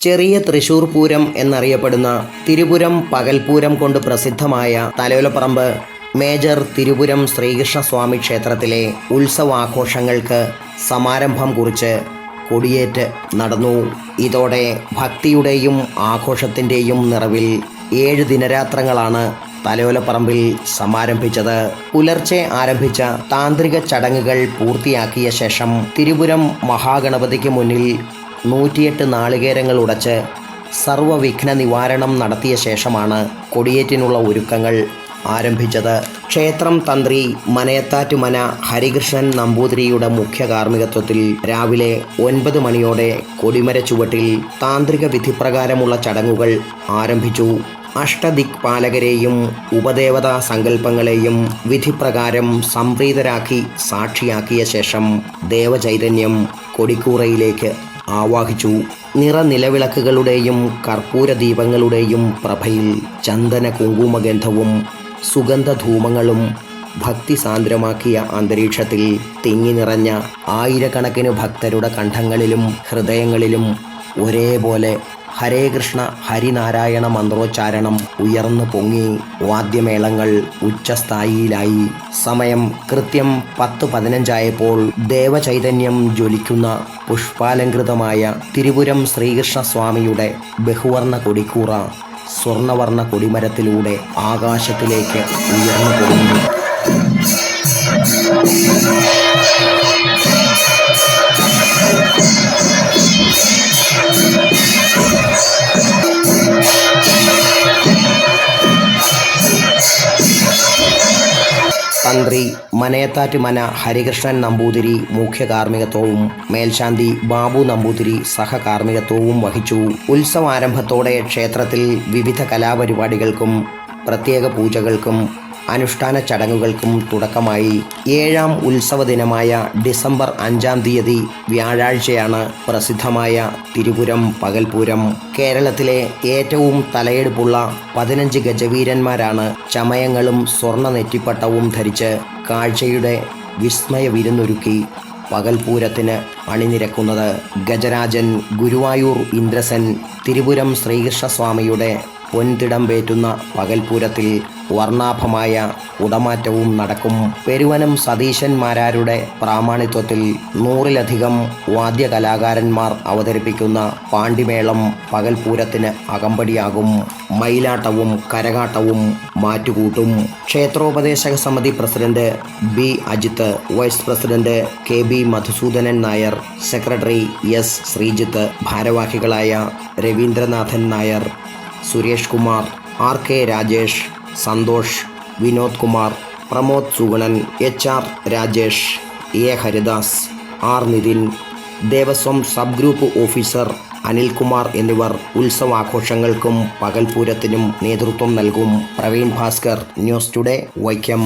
ചെറിയ തൃശൂർ പൂരം എന്നറിയപ്പെടുന്ന തിരുപുരം പകൽപൂരം കൊണ്ട് പ്രസിദ്ധമായ തലയോലപ്പറമ്പ് മേജർ തിരുപുരം ശ്രീകൃഷ്ണസ്വാമി ക്ഷേത്രത്തിലെ ഉത്സവാഘോഷങ്ങൾക്ക് സമാരംഭം കുറിച്ച് കൊടിയേറ്റ് നടന്നു. ഇതോടെ ഭക്തിയുടെയും ആഘോഷത്തിന്റെയും നിറവിൽ ഏഴ് ദിനരാത്രങ്ങളാണ് തലയോലപ്പറമ്പിൽ സമാരംഭിച്ചത്. പുലർച്ചെ ആരംഭിച്ച താന്ത്രിക ചടങ്ങുകൾ പൂർത്തിയാക്കിയ ശേഷം തിരുപുരം മഹാഗണപതിക്ക് മുന്നിൽ നൂറ്റിയെട്ട് നാളികേരങ്ങൾ ഉടച്ച് സർവവിഘ്ന നിവാരണം നടത്തിയ ശേഷമാണ് കൊടിയേറ്റിനുള്ള ഒരുക്കങ്ങൾ ആരംഭിച്ചത്. ക്ഷേത്രം തന്ത്രി മനയത്താറ്റുമന ഹരികൃഷ്ണൻ നമ്പൂതിരിയുടെ മുഖ്യ കാർമ്മികത്വത്തിൽ രാവിലെ ഒൻപത് മണിയോടെ കൊടിമര ചുവട്ടിൽ താന്ത്രിക വിധിപ്രകാരമുള്ള ചടങ്ങുകൾ ആരംഭിച്ചു. അഷ്ടദിക്പാലകരെയും ഉപദേവതാ സങ്കല്പങ്ങളെയും വിധിപ്രകാരം സംപ്രീതരാക്കി സാക്ഷിയാക്കിയ ശേഷം ദേവചൈതന്യം കൊടിക്കൂറയിലേക്ക് ആവാഹിച്ചു. നിറനിലവിളക്കുകളുടെയും കർപ്പൂര ദീപങ്ങളുടെയും പ്രഭയിൽ ചന്ദന കുങ്കുമഗന്ധവും സുഗന്ധധൂമങ്ങളും ഭക്തി സാന്ദ്രമാക്കിയ അന്തരീക്ഷത്തിൽ തിങ്ങി നിറഞ്ഞ ആയിരക്കണക്കിന് ഭക്തരുടെ കണ്ഠങ്ങളിലും ഹൃദയങ്ങളിലും ഒരേപോലെ ഹരേ കൃഷ്ണ ഹരിനാരായണ മന്ത്രോച്ചാരണം ഉയർന്നു പൊങ്ങി. വാദ്യമേളങ്ങൾ ഉച്ചസ്ഥായിയിലായി. സമയം കൃത്യം പത്ത് പതിനഞ്ചായപ്പോൾ ദേവചൈതന്യം ജ്വലിക്കുന്ന പുഷ്പാലങ്കൃതമായ തിരുപുരം ശ്രീകൃഷ്ണസ്വാമിയുടെ ബഹുവർണ കൊടിക്കൂറ സ്വർണവർണ കൊടിമരത്തിലൂടെ ആകാശത്തിലേക്ക് ഉയർന്നു പോകുന്നു തന്ത്രി മനയത്താറ്റ് മന ഹരികൃഷ്ണൻ നമ്പൂതിരി മുഖ്യ കാർമ്മികത്വവും മേൽശാന്തി ബാബു നമ്പൂതിരി സഹകാർമ്മികത്വവും വഹിച്ചു. ഉത്സവാരംഭത്തോടെ ക്ഷേത്രത്തിൽ വിവിധ കലാപരിപാടികൾക്കും പ്രത്യേക പൂജകൾക്കും അനുഷ്ഠാന ചടങ്ങുകൾക്കും തുടക്കമായി ഏഴാം ഉത്സവ ദിനമായ ഡിസംബർ അഞ്ചാം തീയതി വ്യാഴാഴ്ചയാണ് പ്രസിദ്ധമായ തിരുപുരം പകൽപൂരം കേരളത്തിലെ ഏറ്റവും തലയെടുപ്പുള്ള പതിനഞ്ച് ഗജവീരന്മാരാണ് ചമയങ്ങളും സ്വർണ നെറ്റിപ്പട്ടവും ധരിച്ച് കാഴ്ചയുടെ വിസ്മയ വിരുന്നൊരുക്കി പകൽപൂരത്തിന് അണിനിരക്കുന്നത്. ഗജരാജൻ ഗുരുവായൂർ ഇന്ദ്രസൻ തിരുപുരം ശ്രീകൃഷ്ണസ്വാമിയുടെ പൊൻതിടം പേറ്റുന്ന പകൽപൂരത്തിൽ വർണാഭമായ ഉടമാറ്റവും നടക്കും. പെരുവനം സതീശന്മാരാരുടെ പ്രാമാണിത്വത്തിൽ നൂറിലധികം വാദ്യകലാകാരന്മാർ അവതരിപ്പിക്കുന്ന പാണ്ടിമേളം പകൽപൂരത്തിന് അകമ്പടിയാകും. മയിലാട്ടവും കരകാട്ടവും മാറ്റുകൂട്ടും. ക്ഷേത്രോപദേശക സമിതി president B. Ajith vice president K. B. Madhusoodanan Nair secretary S. Sreejith ഭാരവാഹികളായ Ravindranathan Nair Suresh Kumar R K Rajesh Santhosh Vinod Kumar Pramod Sugunan H R Rajesh A Haridas R Nithin Devaswom sub group officer Anilkumar എന്നിവർ ഉത്സവാഘോഷങ്ങൾക്കും പകൽപൂരത്തിനും നേതൃത്വം നൽകും. Praveen Bhaskar news today Vaikom.